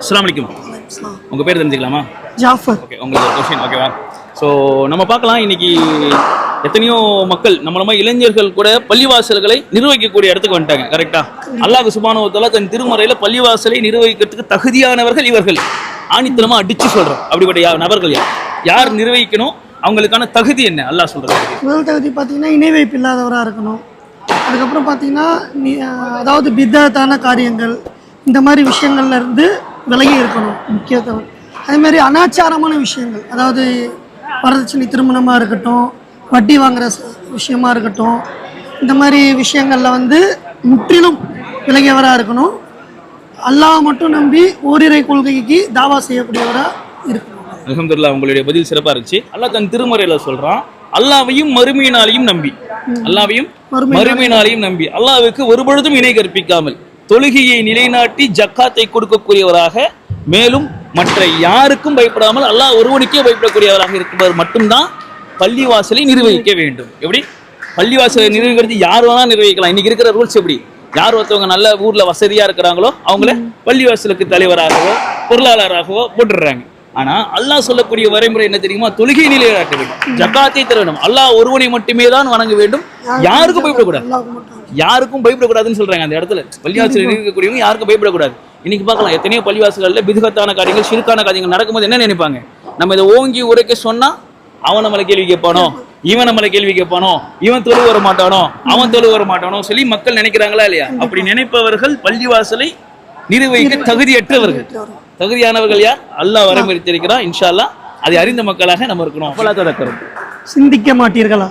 அஸ்ஸலாமு அலைக்கும். உங்கள் பேர் தெரிஞ்சுக்கலாமா? ஜாஃபர். ஓகே உங்களுக்கு ஒரு கொஸ்டின் ஓகேவா ஸோ நம்ம பார்க்கலாம் இன்னைக்கு எத்தனையோ மக்கள் நம்மள மாதிரி இளைஞர்கள் கூட பள்ளிவாசல்களை நிர்வகிக்கக்கூடிய இடத்துக்கு வந்துட்டாங்க கரெக்டா அல்லாஹ் சுபானுவத்தால தன் திருமறையில பள்ளிவாசலை நிர்வகிக்கிறதுக்கு தகுதியானவர்கள் இவர்கள். ஆணித்தனமா அடிச்சு சொல்றோம் அப்படிப்பட்ட யா- நபர்கள் யார்? யார் நிர்வகிக்கணும்? அவங்களுக்கான தகுதி என்ன? அல்லாஹ் சொல்றது முதல் தகுதி பார்த்தீங்கன்னா இணை வைப்பு இல்லாதவராக இருக்கணும். அதுக்கப்புறம் பார்த்தீங்கன்னா அதாவது பித்தத்தான காரியங்கள் இந்த மாதிரி விஷயங்கள்ல இருந்து விலகி இருக்கணும் முக்கியத்துவம். அதே மாதிரி அனாச்சாரமான விஷயங்கள். அதாவது வரதட்சணை திருமணமாக இருக்கட்டும் வட்டி வாங்குற ச- விஷயமா இருக்கட்டும் இந்த மாதிரி விஷயங்களில் வந்து முற்றிலும் விலகியவராக இருக்கணும். அல்லாஹ் மட்டும் நம்பி ஓரிரை கொள்கைக்கு தாவா செய்யக்கூடியவராக இருக்கணும். அல்ஹம்துலில்லாஹ் உங்களுடைய பதில் சிறப்பா இருந்துச்சு. அல்லாஹ் தன் திருமறையில சொல்றான் அல்லாவையும் மறுமையினாலையும் நம்பி. அல்லாவையும் மறுமை மறுமையினாலையும் நம்பி. அல்லாஹ்வுக்கு ஒரு பொழுதும் இணை கற்பிக்காமல். தொழுகையை நிலைநாட்டி ஜக்காத்தை கொடுக்கக்கூடியவராக மேலும் மற்ற யாருக்கும் பயப்படாமல் அல்லாஹ் ஒருவனுக்கே பயப்படக்கூடியவராக இருப்பவர் மட்டும்தான் பள்ளிவாசலை நிர்வகிக்க வேண்டும். எப்படி? பள்ளிவாசலை நிர்வகிக்கிறது யார் வேணால் நிர்வகிக்கலாம். இன்னைக்கு இருக்கிற ரூல்ஸ் எப்படி? யார் ஒருத்தவங்க நல்ல ஊர்ல வசதியா இருக்கிறாங்களோ அவங்கள பள்ளிவாசலுக்கு தலைவராகவோ பொருளாளராகவோ போட்டுடுறாங்க. ஆனா அல்லாஹ் சொல்லக்கூடிய வரைமுறை என்ன தெரியுமா? தொழுகை நிலையாட்ட வேண்டும். ஜக்காத்தை தர வேண்டும். அல்லாஹ் ஒருவனை மட்டுமே தான் வணங்க வேண்டும். யாருக்கும் பயப்படக்கூடாது. யாருக்கும் பயப்படக்கூடாதுன்னு சொல்றாங்க அந்த இடத்துல. பள்ளிவாசல் இருக்கக்கூடியவங்க யாருக்கும் பயப்படக்கூடாது. இன்னைக்கு பார்க்கலாம் எத்தனையோ பள்ளிவாசல்கள்ல பிதுகத்தான காரியங்கள் சிறுக்கான காரியங்கள் நடக்கும்போது என்ன நினைப்பாங்க? நம்ம இதை ஓங்கி உரைக்க சொன்னா அவன் நம்மளை கேள்வி கேட்பானோ? இவன் நம்மளை கேள்வி கேட்பானோ? இவன் தொழு வர மாட்டானோ? அவன் தொழு வர மாட்டானோ சொல்லி மக்கள் நினைக்கிறாங்களா இல்லையா? அப்படி நினைப்பவர்கள் பள்ளிவாசலை நிர்வகிக்க தகுதியற்றவர்கள். தகுதியானவர்கள் யார்? அல்லாஹ் வரமறித்திருக்கிறான் இன்ஷா அல்லாஹ். அதை அறிந்த மக்களாக நம்ம இருக்கணும் சிந்திக்க மாட்டீர்களா?